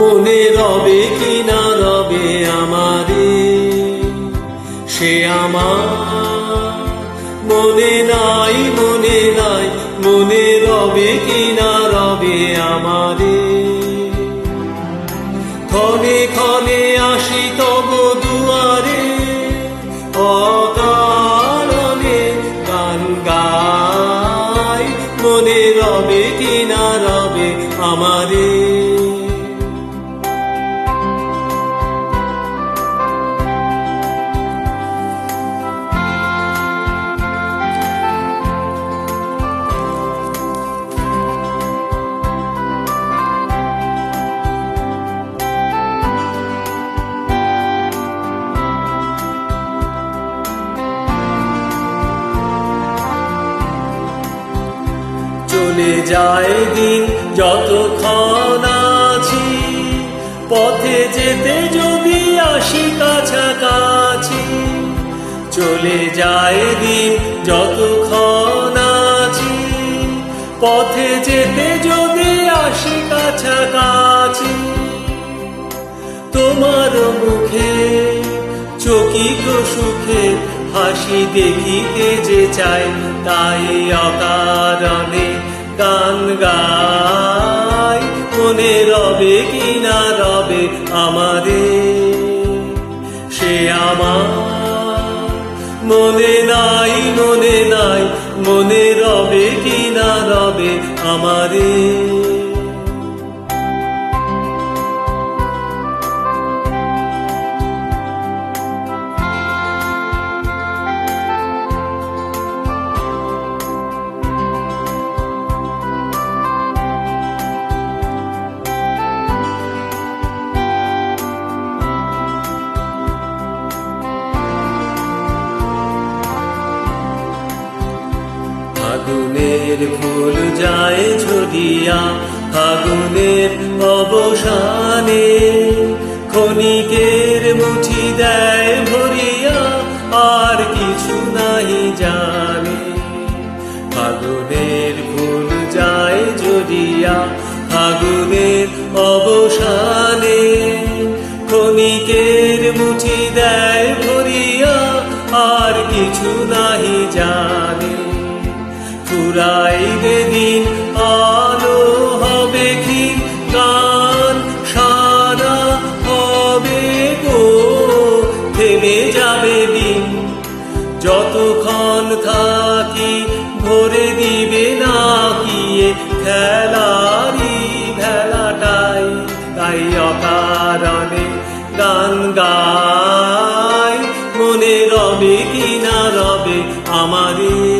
মনে রবে কি না রবে আমারে? সে আমার মনে নাই মনে নাই, মনে রবে কি না রবে আমারে? ক্ষণে ক্ষণে চলে যায় দিন, যতক্ষণ আছি। পথে যেতে যদি আসি কাছাকাছি, চলে যায় দিন, যতক্ষণ আছি। পথে যেতে যদি আসি কাছাকাছি, তোমার মুখে চকিত সুখে হাসি দেখিতে যে চাই তাই অকারণে। গান গাই। মনে রবে কি না রবে আমারে। সে আমার মনে নাই মনে নাই। মনে রবে কি না রবে আমারে। ফাগুনের ফুল যায় ঝরিয়া ফাগুনের অবসানে। ক্ষণিকের মুঠি দেয় ভরিয়া, আর কিছু নাই জানে। ফাগুনের ফুল যায় ঝরিয়া ফাগুনের অবসানে। ক্ষণিকের মুঠি দেয় ভরিয়া, আর কিছু নাহি জানে। ফুরাইবে দিন আলো হবে গান হবে গো। থেমে যাবে দিন, যতক্ষণ থাকি ভরে দিবে না কিয়ে খেলারি ভেলাটাই। তাই অকারণে গান গাই, মনে রবে কি না রবে আমারে